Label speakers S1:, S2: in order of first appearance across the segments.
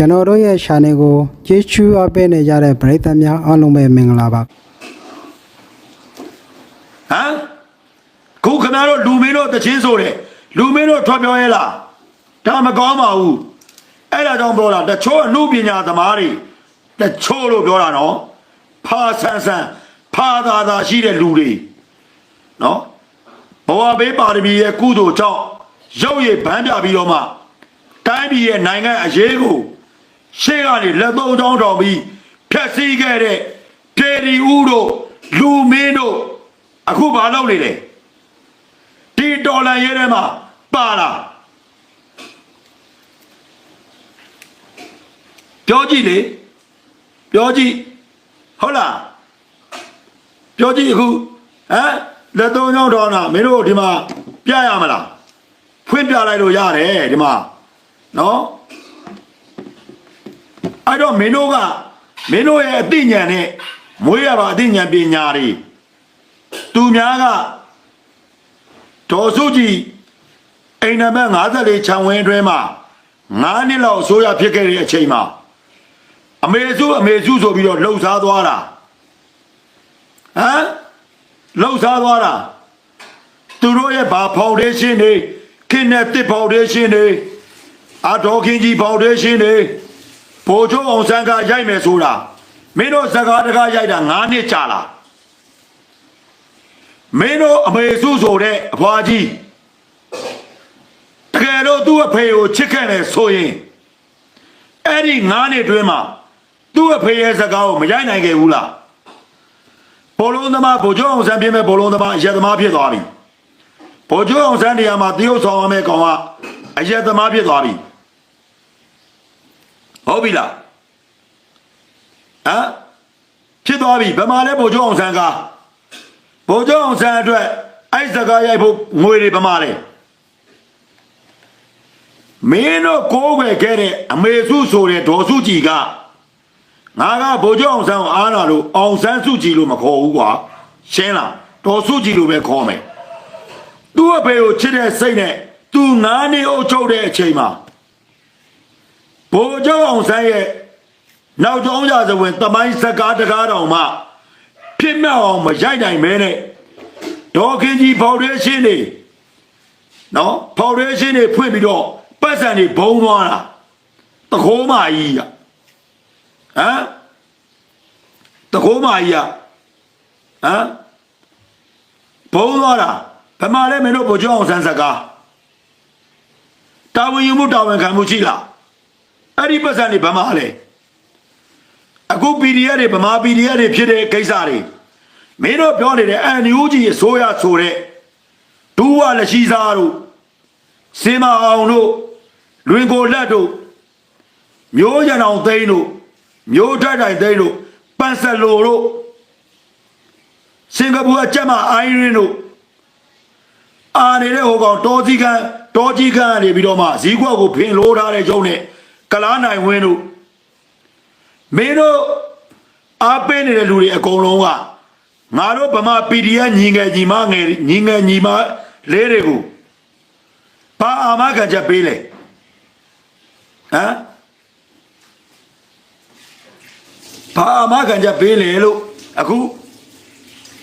S1: ကျွန်တော်တို့ရဲ့ channel ကိုကြည့်ချူအပ်ပေးနေကြတဲ့ပရိသတ်များအားလုံးပဲမင်္ဂလာပါ
S2: ဟမ်ခုခဏတော့လူမင်းတို့တချင်းဆိုတယ်လူမင်းတို့ထွက်ပြောရဲလားဒါမကောင်းပါဘူးအဲ့ဒါကြောင့်ပြောတာတချို့အမှုပညာသမားတွေတချို့လို့ပြောတာနော်ဖာဆန်းဆန်းဖာသာသာရှိတဲ့လူတွေနော်ဘဝဘေးပါရမီရဲ့ကုသိုလ်ကြောင့်ရုပ်ရည်ဗန်းပြပြီးတော့မှတိုင်းပြည်ရဲ့နိုင်ငံအရေးကို ရှေ့ကနေလက်သုံးချောင်းတောင်ပြီးဖျက်ဆီးခဲ့တဲ့ဒေဒီဦးတို့လူမင်းတို့အခုဘာလုပ်နေလဲဒီတော်လန်ရဲထဲမှာပါလာပြောကြည့်လေပြောကြည့်ဟုတ်လားပြောကြည့်အခုဟမ်လက်သုံးချောင်းတော်နာမင်းတို့ဒီမှာပြရမလားဖွင့်ပြလိုက်လို့ရတယ်ဒီမှာနော် အဲ့တော့မင်းတို့ကမင်းတို့ရဲ့အသိဉာဏ်နဲ့မွေးရပါအသိဉာဏ်ပညာတွေသူများကဒေါ်စုကြည်အိမ်နံပါတ်54ခြံဝင်းအတွင်းမှာ9နှစ်လောက်အစိုးရဖြစ်ခဲ့တဲ့အချိန်မှာအမေစုအမေစုဆိုပြီးတော့လှုပ်ရှားသွားတာဟမ်လှုပ်ရှားသွားတာသူတို့ရဲ့ဘာဖောင်ဒေးရှင်းတွေခင်နဲ့တစ်ဖောင်ဒေးရှင်းတွေအတော်ခင်ကြီးဖောင်ဒေးရှင်းတွေ ဘိုလ်ချုပ်အောင်ဆန်းကရိုက်မယ်ဆိုတာမင်းတို့စကားတကားရိုက်တာ9နှစ်ကြာလာမင်းတို့အမေစုဆိုတဲ့အဖွားကြီးတကယ်တော့သူ့အဖေကိုချစ်ခဲ့တယ်ဆိုရင်အဲ့ဒီ9နှစ်တွင်းမှာသူ့အဖေရဲ့စကားကိုမရိုက်နိုင်ခဲ့ဘူးလားဘောလုံးသမားဘိုလ်ချုပ်အောင်ဆန်းပြင်းမဲ့ဘောလုံးသမားအရက်သမားဖြစ်သွားပြီဘိုလ်ချုပ်အောင်ဆန်းတရားမှာတရုတ်ဆောင်ရမယ့်ကောင်ကအရက်သမားဖြစ်သွားပြီ ဟုတ်ပြီလားဟမ်ဖြစ်သွားပြီဗမာလဲဗိုလ်ချုပ်အောင်ဆန်းကဗိုလ်ချုပ်အောင်ဆန်းအတွက်အဲ့စကားရိုက်ဖို့ငွေတွေဗမာလဲမင်းတို့ကိုးွယ်ခဲ့တဲ့အမေစုဆိုတဲ့ဒေါ်စုကြည်ကငါကဗိုလ်ချုပ်အောင်ဆန်းကိုအားနာလို့အောင်ဆန်းစုကြည်လို့မခေါ်ဘူးကွာရှင်းလားဒေါ်စုကြည်လို့ပဲခေါ်မယ်သူ့အဖေကိုချစ်တဲ့စိတ်နဲ့သူငါးနှစ်အုပ်ချုပ်တဲ့အချိန်မှာ ဘိုလ်ချုပ်အောင်ဆန်းရဲ့နောက်ကျောင်းရာဇဝင်တမိုင်းစကားတကားတော်မှဖြစ်မြောက်အောင်မရိုက်နိုင်မဲနဲ့ဒေါ်ခင်ကြီးဖော်ဒေးရှင်းတွေနော်ဖော်ဒေးရှင်းတွေဖွင့်ပြီးတော့ပတ်စံတွေဘုံသွားတာတခိုးမကြီးကဟမ်တခိုးမကြီးကဟမ်ဘုံသွားတာဘယ်မှာလဲမင်းတို့ဘိုလ်ချုပ်အောင်ဆန်းစကားတာဝန်ယူမှုတာဝန်ခံမှုရှိလား အဲ့ဒီပတ်စံတွေဗမာလဲအခု PDF တွေဗမာ PDF တွေဖြစ်တဲ့ကိစ္စတွေမင်းတို့ပြောနေတဲ့အန်ယူဂျီအစိုးရဆိုတဲ့ဒူဝလက်ရှိစားတို့စင်မအောင်တို့လွင်ကိုလက်တို့မျိုးရံအောင်သိန်းတို့မျိုးထက်တိုင်သိန်းတို့ပန်ဆယ်လိုတို့စင်ကာပူအကျက်မအိုင်းရင်းတို့အာနေတဲ့ဟိုကောင်တောကြီးကန်တောကြီးကန်ကနေပြီးတော့မှဇီးကွက်ကိုဖင်လို့ထားတဲ့ကျုံနဲ့ ကလားနိုင်ဝင်းတို့မင်းတို့အားပေးနေတဲ့လူတွေအကုန်လုံးကငါတို့ဗမာ PDF ညီငယ်ညီမငယ်ညီငယ်ညီမလေးတွေကိုဘာအာမခံချက်ပေးလဲဟမ်ဘာအာမခံချက်ပေးလဲလို့အခု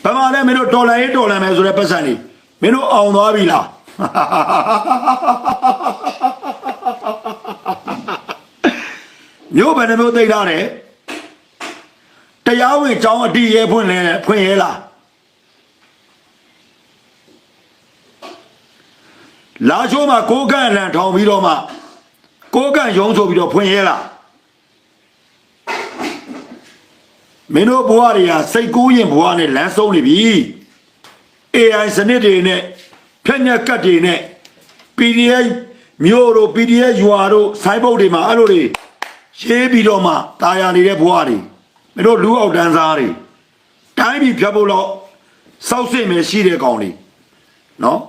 S2: ဗမာလည်းမင်းတို့တော်လန်ရေးတော်လန်မယ်ဆိုတဲ့ပတ်စံတွေမင်းတို့အောင်သွားပြီလား မျိုးဘယ်နှမျိုးသိမ့်ထားတယ်တရားဝင်ကြောင်းအတီးရဲဖွင့်လဲဖွင့်ရဲလားလာချိုးမှာကိုးကန့်လန်ထောင်ပြီးတော့မှကိုးကန့်ရုံးဆိုပြီးတော့ဖွင့်ရဲလားမင်းတို့ဘဝတွေကစိတ်ကူးရင်ဘဝနဲ့လမ်းဆုံးနေပြီ AI စနစ်တွေနဲ့ဖြက်ညက်ကတ်တွေနဲ့ PDF မျိုးတို့ PDF ယူာတို့စိုင်းပုတ်တွေမှာအဲ့လိုတွေ ရေးပြီးတော့မှตายရနေတဲ့ဘဝတွေမင်းတို့လူအောက်တန်းစားတွေတိုင်းပြည်ဖြတ်ဖို့တော့စောက်စစ်မယ်ရှိတဲ့ကောင်တွေနော်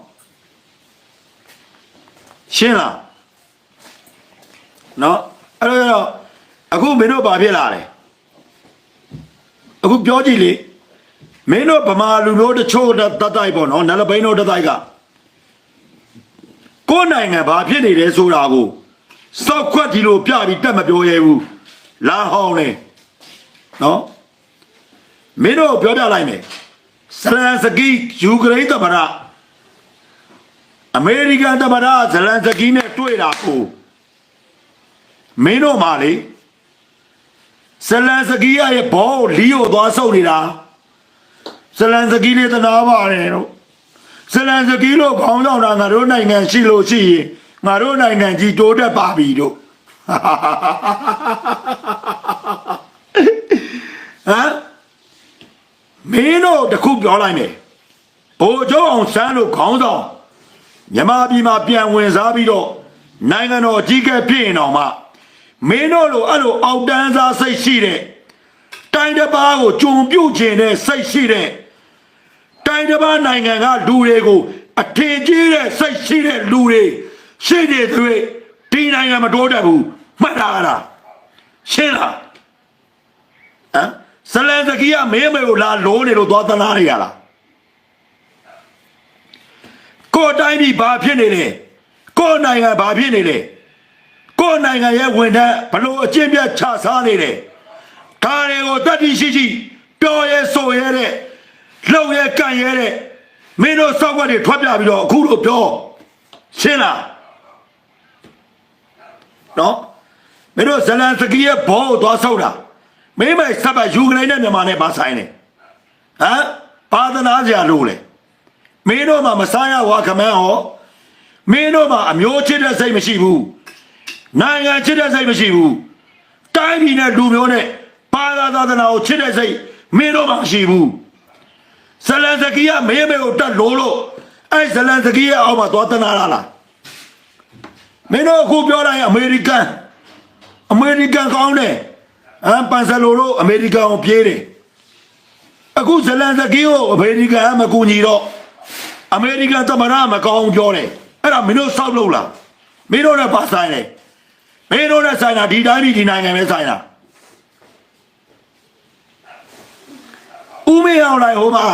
S2: ရှင်းလားနော်အဲ့တော့အခုမင်းတို့ဘာဖြစ်လာလဲအခုပြောကြည့်လေမင်းတို့ဗမာလူမျိုးတချို့တတိုက်ပေါ့နော်နလဘိန်းတို့တတိုက်ကကိုယ်နိုင်ငံဘာဖြစ်နေလဲဆိုတာကို စောက်ခွက်ဒီလိုပြပြီးတက်မပြောရဲဘူးလာဟောင်းနေနော်မင်းတို့ပြောပြလိုက်မယ်ဇလန်စကီယူကရိန်းသမ္မတအမေရိကန်သမ္မတဇလန်စကီနဲ့တွေ့တာကိုမင်းတို့မှလေဇလန်စကီရဲ့ဘောကိုလီယိုသွားဆုပ်နေတာဇလန်စကီလေးတနာပါတယ်တို့ဇလန်စကီလို့ခေါင်းဆောင်တာငါတို့နိုင်ငံရှိလို့ရှိရင် ငါတို့နိုင်ငံကြီးတိုးတက်ပါပြီတို့ဟမ်မင်းတို့တခုပြောလိုက်မယ်ဘိုလ်ချုပ်အောင်ဆန်းလို့ခေါင်းဆောင်မြန်မာပြည်မှာပြန်ဝင်စားပြီးတော့နိုင်ငံတော်အကြီးအကဲဖြစ်ရင်တော့မှမင်းတို့လိုအဲ့လိုအောက်တန်းစားစိတ်ရှိတဲ့တိုင်းတစ်ပါးကိုကြုံပြုတ်ခြင်းတဲ့စိတ်ရှိတဲ့တိုင်းတစ်ပါးနိုင်ငံကလူတွေကိုအထင်ကြီးတဲ့စိတ်ရှိတဲ့လူတွေ ရှိနေသွေးဒီနိုင်ငံမတိုးတက်ဘူးမှတ်တာလားရှင်းလားဟမ်ဇလန်စကီကမင်းမေကိုလာလိုးနေလို့သွားသနာနေရလားကိုယ်တိုင်းပြည်ဘာဖြစ်နေလဲကိုယ်နိုင်ငံဘာဖြစ်နေလဲကိုယ်နိုင်ငံရဲ့ဝန်ထမ်းဘလို့အကျင့်ပြတ်ချစားနေတယ်ဒါတွေကိုတတ်တိရှိရှိပြောရဲဆိုရဲတဲ့လှုပ်ရဲကန်ရဲတဲ့မင်းတို့စောက်ွက်တွေထွက်ပြပြီးတော့အခုလို့ပြောရှင်းလား နော်မင်းတို့ဇလန်စကီရဲ့ဘောကိုသွားဆောက်တာမင်းမိုက်စပ်ပါယူကရိန်းနဲ့မြန်မာနဲ့ပါဆိုင်နေဟမ်ပါဒနာစရာလို့လေမင်းတို့မှမစားရဝါခမန်းဟောမင်းတို့မှအမျိုးချစ်တဲ့စိတ်မရှိဘူးနိုင်ငံချစ်တဲ့စိတ်မရှိဘူးတိုင်းပြည်နဲ့လူမျိုးနဲ့ပါသာသာသနာကိုချစ်တဲ့စိတ်မင်းတို့မှမရှိဘူးဇလန်စကီကမင်းမေကိုတတ်လို့လို့အဲ့ဇလန်စကီရဲ့အောက်မှာသွားတနာလာလား မင်းတို့အခုပြောတိုင်းအမေရိကန်အမေရိကန်ကောင်းတယ်အမ်ပန်ဆယ်လိုတို့အမေရိကန်ကိုပြေးတယ်အခုဇလန်စကီကိုအမေရိကန်ကမကူညီတော့အမေရိကန်သမ္မတမကောင်းပြောတယ်အဲ့ဒါမင်းတို့စောက်လို့လားမင်းတို့နဲ့ပါဆိုင်တယ်မင်းတို့နဲ့ဆိုင်တာဒီတိုင်းပြည်ဒီနိုင်ငံပဲဆိုင်တာဦးမေအောင်လိုက်ဟိုမှာ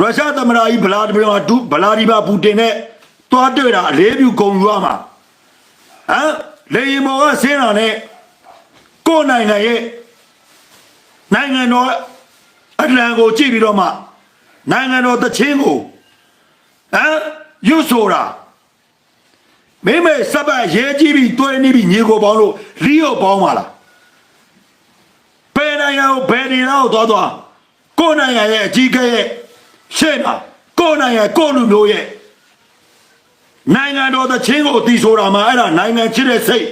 S2: ရုရှားသမ္မတကြီးဗလာဒီမီယာဒူဗလာဒီမာပူတင်နဲ့တွားတွေ့တာအလေးပြုဂုံယူရမှာ ဟမ်လေရင်မော်ကဆင်းတာနဲ့ကိုယ်နိုင်ငံရဲ့နိုင်ငံတော်အလံကိုကြည့်ပြီးတော့မှနိုင်ငံတော်တချင်းကိုဟမ်ယူဆိုတာမိမေစပ်ပတ်ရဲကြည့်ပြီးတွဲနေပြီးညီကိုပေါင်းလို့လီယိုပေါင်းပါလားဘယ်နိုင်ငံကိုဘယ်နေတော့သွားသွားကိုယ်နိုင်ငံရဲ့အကြီးအကဲရဲ့ရှေ့မှာကိုယ်နိုင်ငံကိုယ်လူမျိုးရဲ့ နိုင်ငံတော်တချင်းကိုတီဆိုတာမှာအဲ့ဒါနိုင်ငံချစ်တဲ့စိတ်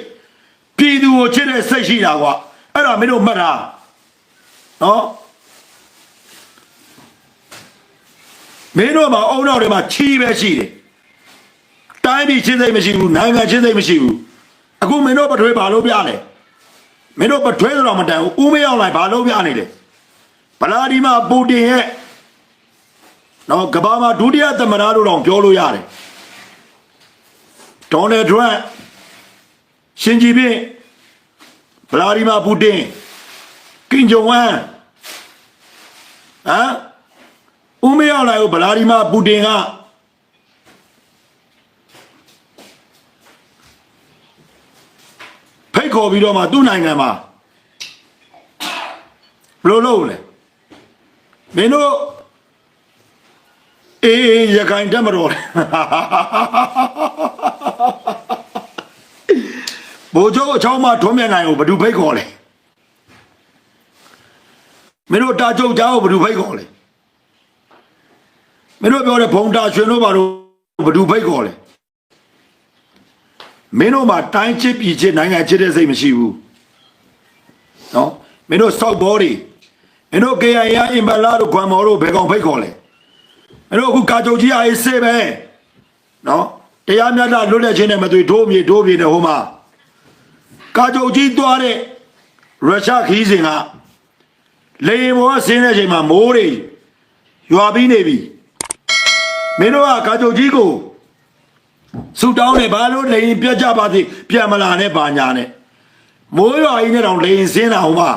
S2: ပြည်သူကိုချစ်တဲ့စိတ်ရှိတာကွာအဲ့ဒါမင်းတို့မှတ်တာနော်မင်းတို့မှာအုံနောက်တွေမှာချီးပဲရှိတယ်တိုင်းပြည်ချင်းစိတ်မရှိဘူးနိုင်ငံချင်းစိတ်မရှိဘူးအခုမင်းတို့ပထွေးဘာလို့ပြလဲမင်းတို့ပထွေးဆိုတော့မတန်ဘူးဦးမရောက်လိုက်ဘာလို့ပြနေလဲဗလာဒီမာပူတင်ရဲ့နော်ကဘာမှာဒုတိယသမ္မတလို့တော့ပြောလို့ရတယ် ဒေါ်နယ်ထရန့်ရှင်ကြီးပင်ဗလာဒီမာပူတင်ကင်ဂျုံဝမ်ဟမ်ဦးမရောက်လိုက်ဘူးဗလာဒီမာပူတင်ကဖိတ်ခေါ်ပြီးတော့မှသူ့နိုင်ငံမှာဘယ်လိုလုပ်လဲမင်းတို့ အေးရခိုင်တက်မတော်လေဘိုးချုပ်အချောင်းမထွန်းမြတ်နိုင်ကိုဘယ်သူဖိတ်ခေါ်လဲမင်းတို့တာချုပ်ကြားကိုဘယ်သူဖိတ်ခေါ်လဲမင်းတို့ပြောတဲ့ဘုံတာရွှေတို့ဘာလို့ဘယ်သူဖိတ်ခေါ်လဲမင်းတို့မှာတိုင်းချစ်ပြည်ချစ်နိုင်ငံချစ်တဲ့စိတ်မရှိဘူးနော်မင်းတို့စောက်ဘောတွေမင်းတို့ KIA အင်ဘလာတို့ကွမ်မော်တို့ဘယ်ကောင်ဖိတ်ခေါ်လဲ မင်းတို့အခုကာချုပ်ကြီးအားအေးစေးပဲနော်တရားမျှတလွတ်လပ်ခြင်းနဲ့မသွေဒိုးမြေဒိုးပြေနဲ့ဟိုမှာကာချုပ်ကြီးသွားတဲ့ရုရှားခီးစဉ်ကလေရင်ဘောဆင်းတဲ့အချိန်မှာမိုးတွေရွာပြီးနေပြီမင်းတို့ကကာချုပ်ကြီးကိုဆူတောင်းနေဘာလို့လေရင်ပြတ်ကြပါသေးပြန်မလာနဲ့ပါညာနဲ့မိုးရွာကြီးနဲ့တော့လေရင်ဆင်းတာဟိုမှာ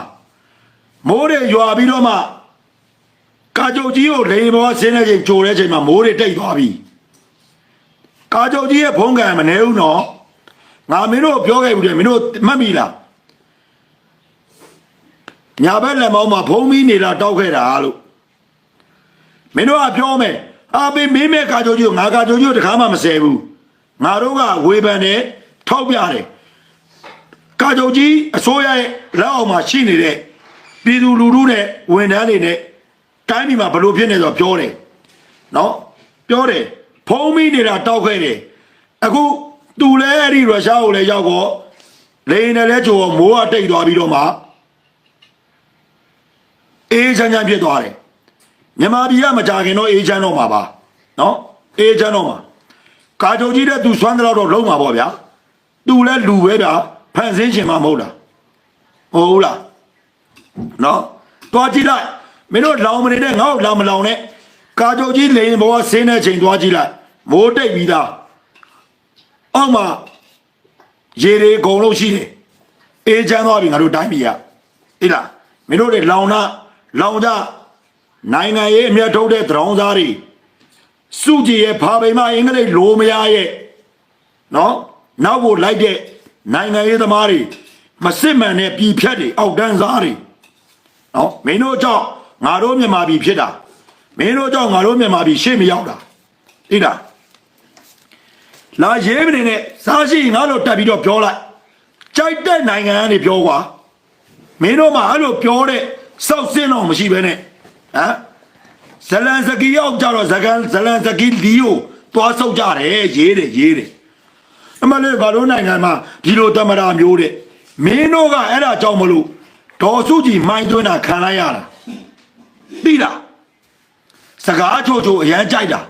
S2: မိုးတွေရွာပြီးတော့မှ ကာချုပ်ကြီးကိုလေရင်ဘောဆင်းတဲ့ချိန်ကြိုတဲ့ချိန်မှာမိုးတွေတိတ်သွားပြီကာချုပ်ကြီးရဲ့ဖုံးကံမနေဘူးနော်ငါမင်းတို့ပြောခဲ့ဘူးတယ်မင်းတို့မှတ်မိလားညာဘက်လက်မောင်းမှာဖုံးပြီးနေလာတောက်ခဲ့တာလို့မင်းတို့ကပြောမယ်အာဘေးမင်းမဲ့ကာကြိုကြီးကိုငါကာကြိုကြီးကိုတခါမှမဆဲဘူးငါတို့ကဝေဖန်တယ်ထောက်ပြတယ်ကာကြိုကြီးအစိုးရရဲ့လက်အောက်မှာရှိနေတဲ့ပြည်သူလူထုနဲ့ဝန်ထမ်းတွေနဲ့ တိုင်းပြည်မှာဘလို့ဖြစ်နေဆိုတော့ပြောတယ်နော်ပြောတယ်ဖုံးပြီးနေတာတောက်ခဲ့တယ်အခုသူလည်းအဲ့ဒီရုရှားကိုလည်းရောက်တော့လေနဲ့လည်းကြိုမိုးကတိတ်သွားပြီးတော့မှအေးချမ်းချမ်းဖြစ်သွားတယ်မြန်မာပြည်ကမကြခင်တော့အေးချမ်းတော့မှာပါနော်အေးချမ်းတော့မှာကာကြိုကြီးတဲ့သူစွမ်းတဲ့တော့လုံးမှာပေါ့ဗျာသူလည်းလူပဲဗျာဖန်ဆင်းရှင်မှမဟုတ်လားဟုတ်ဘူးလားနော်တွားကြည့်လိုက် မင်းတို့လောင်မနေတဲ့ငါ့ကိုလောင်မလောင်နဲ့ကာကြိုကြီးလေရင်ဘောဆင်းတဲ့ချိန်တွားကြည့်လိုက်မိုးတိတ်ပြီးသားအောက်မှာရေတွေအကုန်လုံးရှိတယ်အေးချမ်းသွားပြီငါတို့တိုင်းပြည်ကအေးလားမင်းတို့တွေလောင်နာလောင်ကြနိုင်ငံရေးအမြတ်ထုတ်တဲ့သံတော်သားတွေစုကြည်ရဲ့ဖာပိန်မအင်္ဂလိပ်လိုမရရဲ့နော်နောက်ကိုလိုက်တဲ့နိုင်ငံရေးသမားတွေမစစ်မှန်တဲ့ပြည်ဖြတ်တွေအောက်တန်းစားတွေနော်မင်းတို့ကြောင့် ငါတို့မြန်မာပြည်ဖြစ်တာမင်းတို့ကြောင့်ငါတို့မြန်မာပြည်ရှေ့မရောက်တာသိလားလာရေးမနေနဲ့စားရှိငါတို့တက်ပြီးတော့ပြောလိုက်ကြိုက်တဲ့နိုင်ငံကနေပြောကွာမင်းတို့မှအဲ့လိုပြောတဲ့စောက်စင်းတော့မရှိဘဲနဲ့ဟမ်ဇလန်စကီရောက်ကြတော့ဇကန်ဇလန်စကီလီယိုသွားဆုပ်ကြတယ်ရေးတယ်ရေးတယ်အမလေးဘာလို့နိုင်ငံမှာဒီလိုတမရာမျိုးတဲ့မင်းတို့ကအဲ့ဒါကြောင့်မလို့ဒေါ်စုကြည်မိုင်းသွင်းတာခံလိုက်ရတာ သိလားစကားချိုချိုအရန်ကြိုက်တာ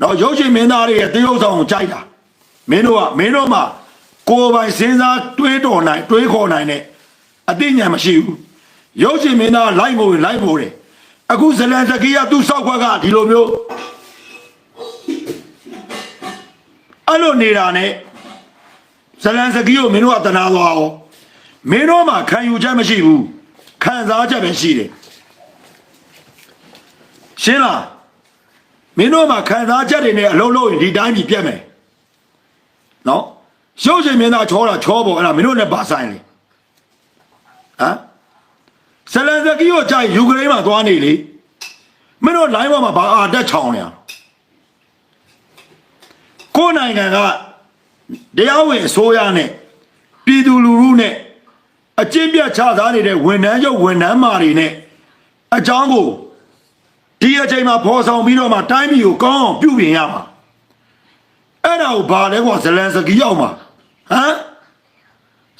S2: တော့ရုပ်ရှင်မင်းသားတွေရဲ့တရုပ်ဆောင်ကိုကြိုက်တာမင်းတို့ကမင်းတို့မှကိုယ်ပိုင်စဉ်းစားတွေးတော်နိုင်တွေးခေါ်နိုင်တဲ့အသိဉာဏ်မရှိဘူးရုပ်ရှင်မင်းသားလိုက်မို့လိုက်မို့တယ်အခုဇလန်စကီးကသူ့ဆောက်ခွက်ကဒီလိုမျိုးအဲ့လိုနေတာနဲ့ဇလန်စကီးကိုမင်းတို့ကတနာသွားအောင်မင်းတို့မှခံယူချက်မရှိဘူးခံစားချက်ပဲရှိတယ် ရှင်းလားမင်းတို့မှခံစားချက်တွေနဲ့အလုံးလုံးရင်ဒီတိုင်းပြည်ပြတ်မယ်နော်ရုပ်ရှင်မင်းသားချောတာချောပေါ်အဲ့ဒါမင်းတို့နဲ့ပါဆိုင်လေဟမ်ဇလန်စကီးကိုကြိုက်ယူကရိန်းမှာသွားနေလေမင်းတို့ line ပေါ်မှာဘာအာတက်ချောင်းနေရကိုယ်နိုင်ငံကတရားဝင်အစိုးရနဲ့ပြည်သူလူထုနဲ့အကျင့်ပြတ်ချသားနေတဲ့ဝန်ထမ်းချုပ်ဝန်ထမ်းမာတွေနဲ့အကြောင်းကို ဒီအချိန်မှာဖော်ဆောင်ပြီးတော့မှတိုင်းပြည်ကိုကောင်းအောင်ပြုပြင်ရမှာအဲ့ဒါကိုဘာလဲကွာဇလန်စကီးရောက်မှာဟမ်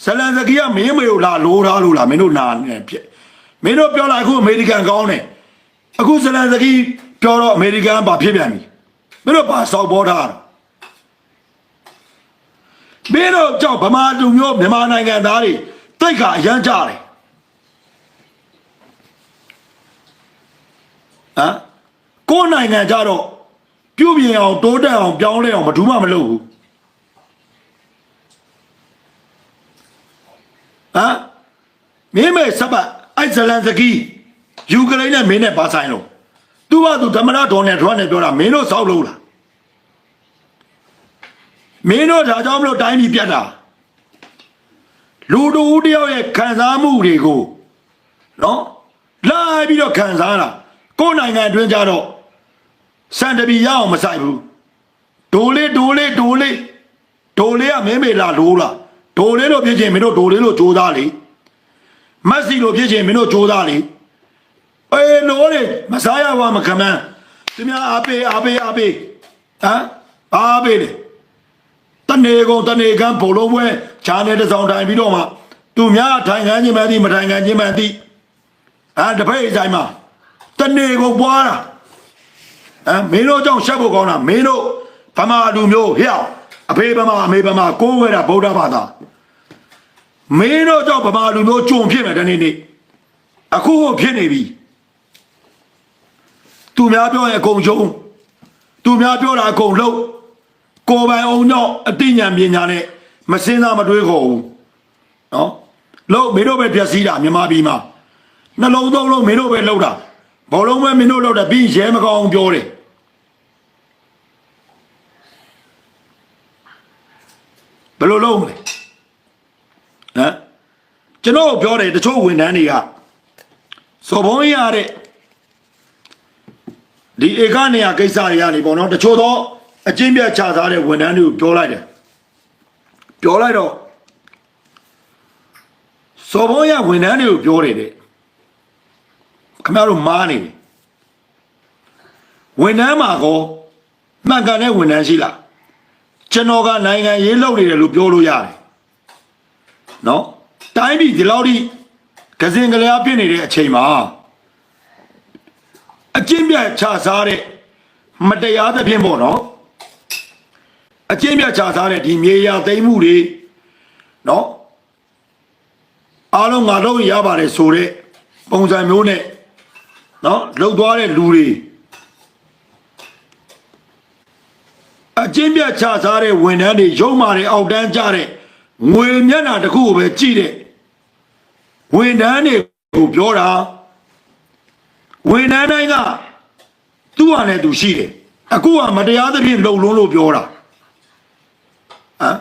S2: ဇလန်စကီးကမင်းမေကိုလာလိုထားလို့လားမင်းတို့နာနေဖြစ်မင်းတို့ပြောလိုက်အခုအမေရိကန်ကောင်းတယ်အခုဇလန်စကီးပြောတော့အမေရိကန်ဘာဖြစ်ပြန်ပြီမင်းတို့ဘာစောက်ပေါ်ထားတာမင်းတို့ကြောင့်ဗမာလူမျိုးမြန်မာနိုင်ငံသားတွေတိတ်ခါအရန်ကြတယ် ဟမ်ကိုယ်နိုင်ငံကြတော့ပြုပြင်အောင်တိုးတက်အောင်ပြောင်းလဲအောင်မထူးမှမလုပ်ဘူးဟမ်မင်းမဲ့စပတ်အိုက်ဇလန်စကီယူကရိန်းနဲ့မင်းနဲ့ပါဆိုင်လို့သူကသူဓမ္မရဒေါ်နယ်ထရန့်နဲ့ပြောတာမင်းတို့စောက်လို့လားမင်းတို့ဒါကြောင့်မလို့တိုင်းပြည်ပြတ်တာလူတို့တယောက်ရဲ့ခံစားမှုတွေကိုနော်လာပြီးတော့ခံစားတာ ကိုယ်နိုင်ငံအတွင်းကြတော့စံတပီရအောင်မဆိုင်ဘူးဒိုလေးဒိုလေးဒိုလေးဒိုလေးကမင်းမေလာလို့လားဒိုလေးလို့ဖြစ်ချင်းမင်းတို့ဒိုလေးလို့ကြိုးစားလေမက်ဆီလို့ဖြစ်ချင်းမင်းတို့ကြိုးစားလေအေးလို့လေမစားရပါမခမန်းသူများအားပေးအားပေးအားပေးဟမ်အားပေးလေတနေကုန်တနေကန်းဘုံလုံးပွဲခြားနေတဲ့ဆောင်တိုင်ပြီးတော့မှသူများထိုင်ခန်းချင်းမှန်းသည်မထိုင်ခန်းချင်းမှန်းသည်အဲတပိတ်ဆိုင်မှာ တနေကုန်ပွားတာအဲမင်းတို့ကြောင့်ရှက်ဖို့ကောင်းတာမင်းတို့ဗမာလူမျိုးဟျောက်အဖေဗမာအမေဗမာကိုးဝဲတာဗုဒ္ဓဘာသာမင်းတို့ကြောင့်ဗမာလူမျိုးကြုံဖြစ်မယ်တနေ့နေ့အခုဖြစ်နေပြီသူများပြောရင်အကုန်ရှုံးသူများပြောတာအကုန်လုံးကိုယ်ပိုင်အောင်ကြောင့်အသိဉာဏ်ပညာနဲ့မစင်းစားမတွေးခေါ်ဘူးနော်လို့မင်းတို့ပဲပြက်စီးတာမြန်မာပြည်မှာနှလုံးသုံးလုံးမင်းတို့ပဲလှုပ်တာ ဘောလုံးပဲမင်းတို့လှုပ်တယ်ပြီးရဲမကောင်းပြောတယ်ဘယ်လိုလုပ်မလဲဟမ်ကျွန်တော်ပြောတယ်တချို့ဝန်ထမ်းတွေကစော်ဘုံရတဲ့ဒီဧကနေရကိစ္စတွေကနေပေါ့နော်တချို့တော့အချင်းပြတ်ချထားတဲ့ဝန်ထမ်းတွေကိုပြောလိုက်တယ်ပြောလိုက်တော့စော်ဘုံရဝန်ထမ်းတွေကိုပြောတယ်တဲ့ ခင်ဗျားတို့မားနေတယ်ဝန်ထမ်းမှာကောမှန်ကန်တဲ့ဝန်ထမ်းရှိလားကျွန်တော်ကနိုင်ငံရေးလုပ်နေတယ်လို့ပြောလို့ရတယ်နော်တိုင်းပြည်ဒီလောက်ထိကစင်ကလေးအဖြစ်နေတဲ့အချိန်မှာအကျင့်ပြတ်ချစားတဲ့မတရားသဖြင့်ပေါ့နော်အကျင့်ပြတ်ချစားတဲ့ဒီမြေယာသိမ်းမှုတွေနော်အားလုံးငါတို့ရပါတယ်ဆိုတဲ့ပုံစံမျိုးနဲ့ နော်လှုပ်သွားတဲ့လူတွေအကျင့်ပြတ်ချစားတဲ့ဝန်ထမ်းတွေရုံမာတွေအောက်တန်းကြတဲ့ငွေမျက်နှာတစ်ခုကိုပဲကြည့်တဲ့ဝန်ထမ်းတွေကိုပြောတာဝန်ထမ်းတိုင်းကသူ့ဟာနဲ့သူရှိတယ်အခုကမတရားသဖြင့်လှုပ်လုံးလို့ပြောတာဟမ်